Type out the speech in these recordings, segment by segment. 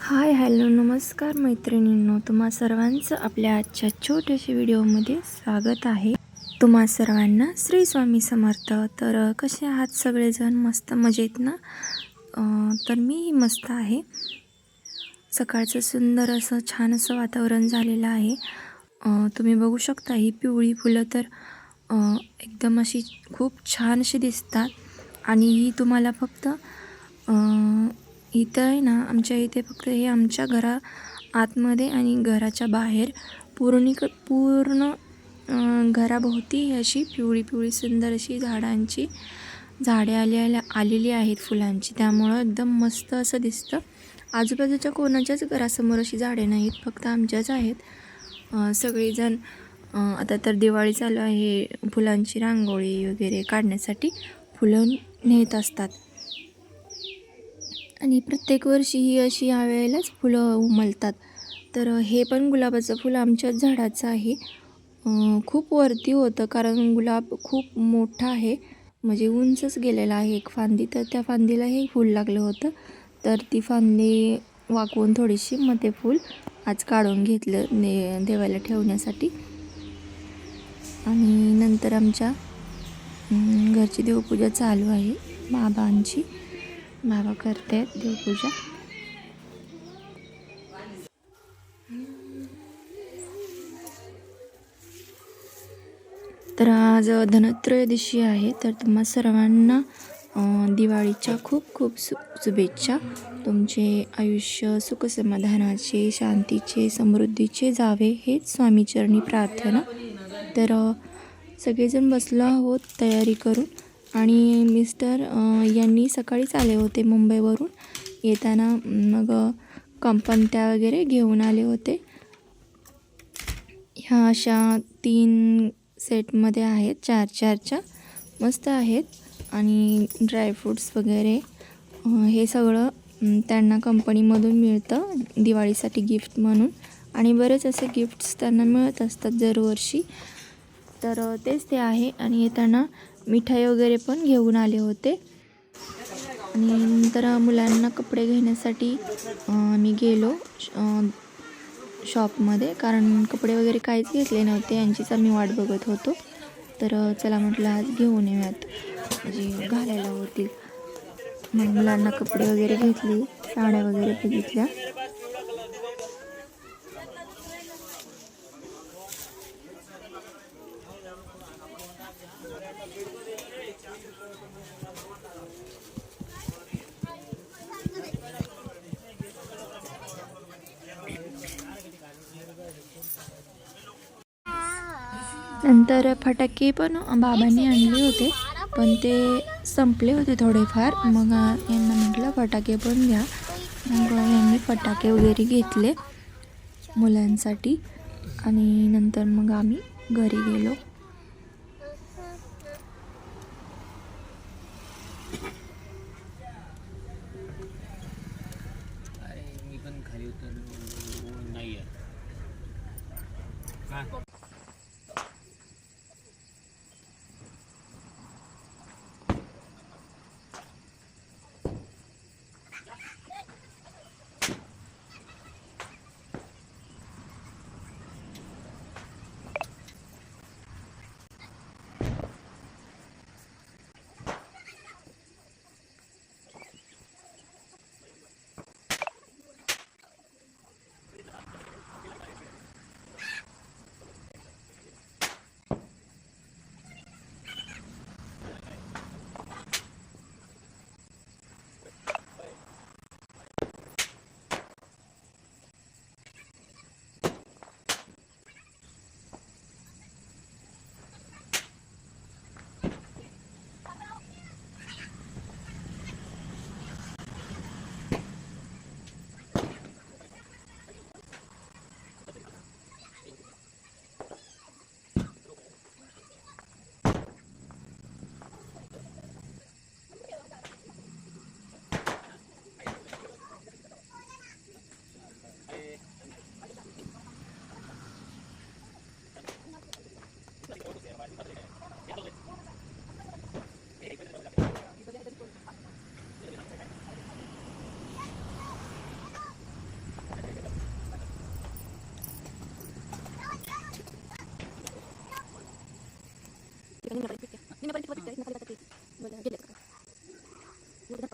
Hi hello नमस्कार मैत्रिणींनो. तुम्हा सर्वांचं आपल्या आजच्या छोट्याशा व्हिडिओमध्ये स्वागत आहे. तुम्हा सर्वांना श्री स्वामी समर्थ. तर कसे आहात सगळेजण? मस्त मजेत ना? तर मीही मस्त आहे. सकाळचं सुंदर असं छान असं वातावरण झालेलं आहे. तुम्ही बघू शकता ही पिवळी फुलं तर एकदम अशी खूप छान अशी दिसतात. आणि ही तुम्हाला फक्त इथं आहे ना आमच्या इथे फक्त हे आमच्या घरा आतमध्ये आणि घराच्या बाहेर पूर्णिक पूर्ण घराभोवती ही अशी पिवळी पिवळी सुंदर अशी झाडांची झाडे आली आल्या आलेली आहेत फुलांची. त्यामुळं एकदम मस्त असं दिसतं. आजूबाजूच्या कोणाच्याच घरासमोर अशी झाडे नाहीत फक्त आमच्याच आहेत. सगळेजण आता तर दिवाळी चालू आहे फुलांची रांगोळी वगैरे काढण्यासाठी फुलं नेत असतात. आणि प्रत्येक वर्षी ही अशी या वेळेलाच फुलं उमलतात. तर हे पण गुलाबाचं फुलं आमच्याच झाडाचं आहे. खूप वरती होतं कारण गुलाब खूप मोठा आहे. म्हणजे उंचच गेलेला आहे एक फांदी. तर त्या फांदीला हे फूल लागलं होतं. तर ती फांदी वाकवून थोडीशी मग ते फूल आज काढून घेतलं ने देवाला ठेवण्यासाठी. आणि नंतर आमच्या घरची देवपूजा चालू आहे बाबांची. बाबा करते देवपूजा. तर आज धनत्रयोदशी आहे तर तुम्हा सर्वांना दिवाळीच्या खूप खूप सु शुभेच्छा. तुमचे आयुष्य सुखसमाधानाचे शांतीचे समृद्धीचे जावे हेच स्वामीचरणी प्रार्थना. तर सगळेजण बसलो आहोत तयारी करून. आणि मिस्टर यांनी सकाळीच आले होते मुंबईवरून. येताना मग कंपनत्या वगैरे घेऊन आले होते. ह्या अशा तीन सेटमध्ये आहेत चार चारच्या. मस्त आहेत. आणि ड्रायफ्रूट्स वगैरे हे सगळं त्यांना कंपनीमधून मिळतं दिवाळीसाठी गिफ्ट म्हणून. आणि बरेच असे गिफ्ट्स त्यांना मिळत असतात दरवर्षी. तर तेच ते आहे. आणि येताना मिठाई वगैरे पण घेऊन आले होते. आणि नंतर मुलांना कपडे घेण्यासाठी आम्ही गेलो शॉपमध्ये. कारण कपडे वगैरे काहीच घेतले नव्हते. यांचीच आम्ही वाट बघत होतो. तर चला म्हटलं आज घेऊन येऊयात. म्हणजे घालायला होतील. मग मुलांना कपडे वगैरे घेतले साड्या वगैरे बघितल्या. नंतर फटाके पण बाबांनी आणले होते पण ते संपले होते थोडेफार. मग यांना म्हटलं फटाके पण घ्या. मग यांनी फटाके वगैरे घेतले मुलांसाठी. आणि नंतर मग आम्ही घरी गेलो.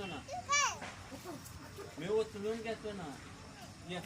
घेतो ना. मी उचलून घेतो ना. ये.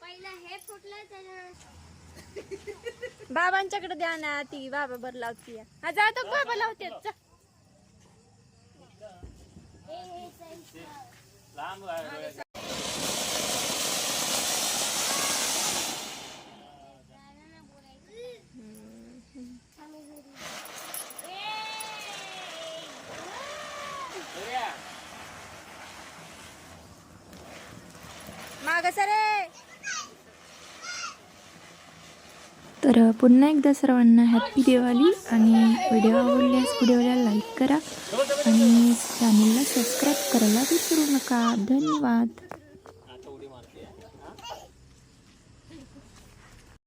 पहिला हे फुटलं त्याच्यावर बाबांच्याकडे द्या ना ती बाबा बर लावती हा जातो बाबा लावते. जा. हे हे साईज लांब आहे. दादांना बोलायचं आम्ही घरी अरे या. माग सरे तर पुन्हा एकदा सर्वांना हॅपी दिवाळी आणि व्हिडिओ आवडल्यास व्हिडिओला लाईक करा आणि चॅनलला सबस्क्राईब करायला विसरू नका. धन्यवाद.